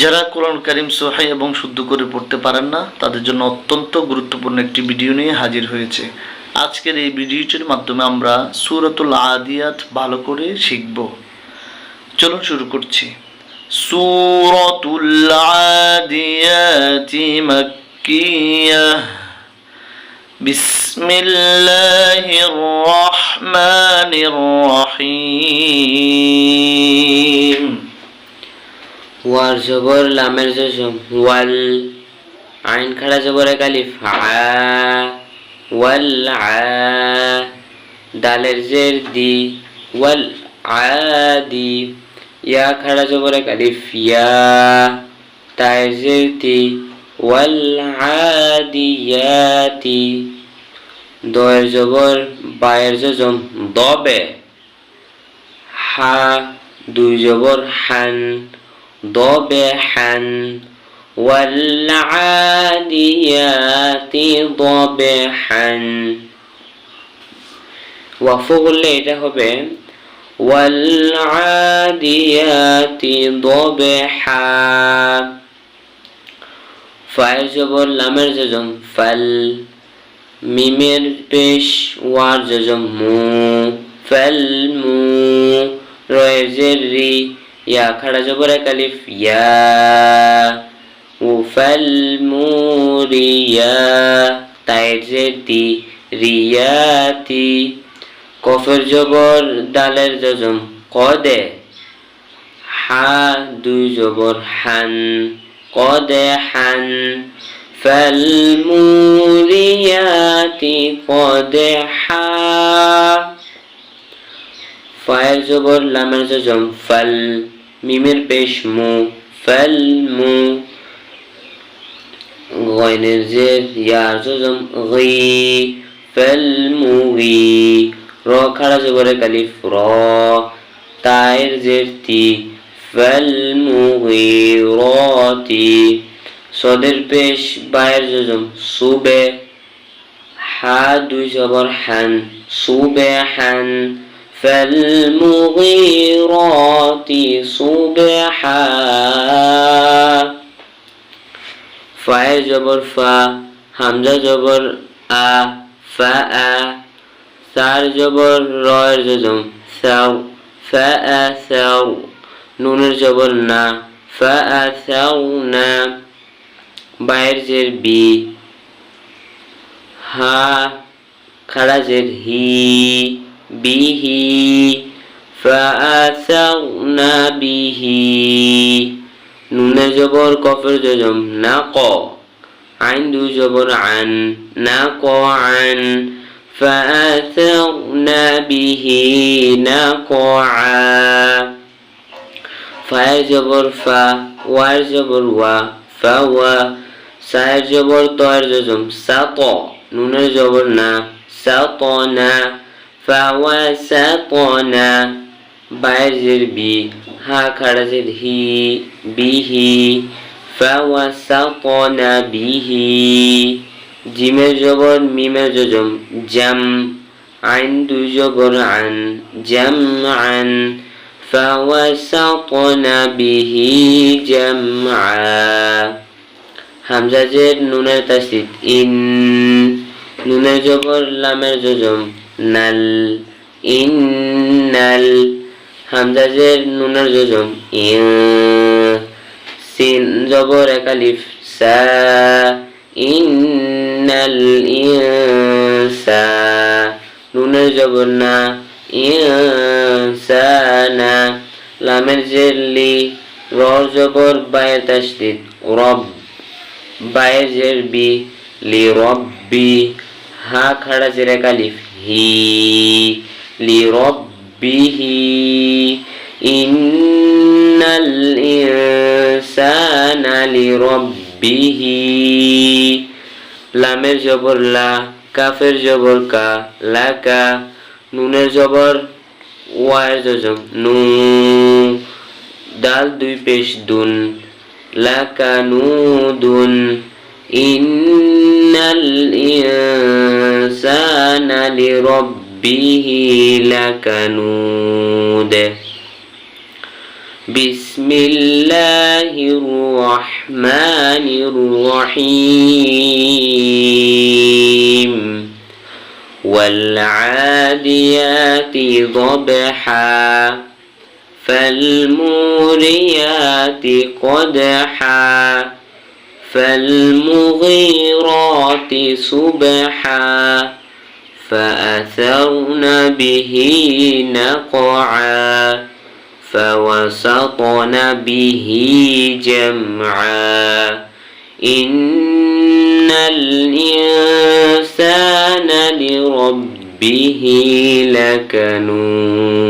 যারা কোরআন করিম সোহাই এবং শুদ্ধ করে পড়তে পারেন না, তাদের জন্য অত্যন্ত গুরুত্বপূর্ণ একটি ভিডিও নিয়ে হাজির হয়েছে। আজকের এই ভিডিওটির মাধ্যমে আমরা সুরতুল আদিয়াত ভালো করে শিখব। চলো শুরু করছি। সুরতুল আদিয়াতি মাক্কিয়া। বিসমিল্লাহির রহমানির ওয়ার জবর লামের জজম, ওয়াল আইন খাড়া জবর এক আলিফ আ ওয়াল আ জের দি, ওয়াল আদি ইয়া খাড়া জবর এক আলিফ ইয়া, তায়ের জের তি ওয়াল আদিয়াতি দয়ের জবর, বায়ের জজম, দবে, হা, দুই জবর, হান ضبحا والعاديات ضبحا وفغل এটা হবে والعاديات ضبحا ফায়ের জবর লামের জজম ফাল মিমের পেশ ওয়ার জজম মু ফাল মু রয়ের জের রি ইয়া খাড়া জবর এক আলিফ ইয়া উফাল মুরিয়া তায়ের জের তি রিয়াতি কফের জবর ডালের জজম কদে হা দুই জবর হান কদে হান فالموريات قدحا ফায়ের জবর লামের জজম ফাল মিমের পেশ মু ফাল মু গয়নের জের ইয়ার জজম গি ফাল মুগি র খাড়া জবরে কালিফ র তায়ের জের তি ফাল মুগি রতি সদের পেশ বায়ের জজম সুবে হা দুই জবর হান সুবে হান فالمغيرات صبحا. فا جبر فا حمزة جبر آ فا سار جبر را جزم ثو فا ثو نون جبر نا فا ثو نا باير جر بي ها خلا جر هي খাড়া জের হি বিহি فأثرنا به নুনের জবর কফের জজম না ক আইন দুই জবর আন না ক আন فأثرنا به نقعا ফায়ের জবর ফা ওয়ার জবর ওয়া ফা ওয়া সায়ের জবর তয়ের জজম সাত নুনের জবর না সাত না فوسطنا বাজের বি হা খাড়াজের হি বিহি فوسطنا বিহি জিমের জবর মিমের জজম জাম আইন দুই জবর আন জাম আন فوسطنا به جمعا হামজাজের নুনের তাসিদ ইন নুনের জবর লামের জজম নাল, ইন্নাল হামজাজের নুনের ইন সিন জবর একালিফ সা, ইন্নাল ইনসা নুনের জবর না ইনসানা লামের জেরলি, রর জবর বায়ের তাসদিদ রব বায়ের জের বি লি রব্বি হা খাড়া জেরে কালিফ হি লি রব্বিহি ইন্নাল ইনসানা লি রব্বিহি লামের জবর লা কাফের জবর কা লাকা নুনের জবর ওয়ার জজম নু দাল দুই পেশ দুন লাকা নু দুন ইন্নাল الإنسان لربه لكنود. بسم الله الرحمن الرحيم. والعاديات ضبحا فالموريات قدحا. فالمغيرات صبحا فأثرن به نقعا فوسطن به جمعا إن الإنسان لربه لكنود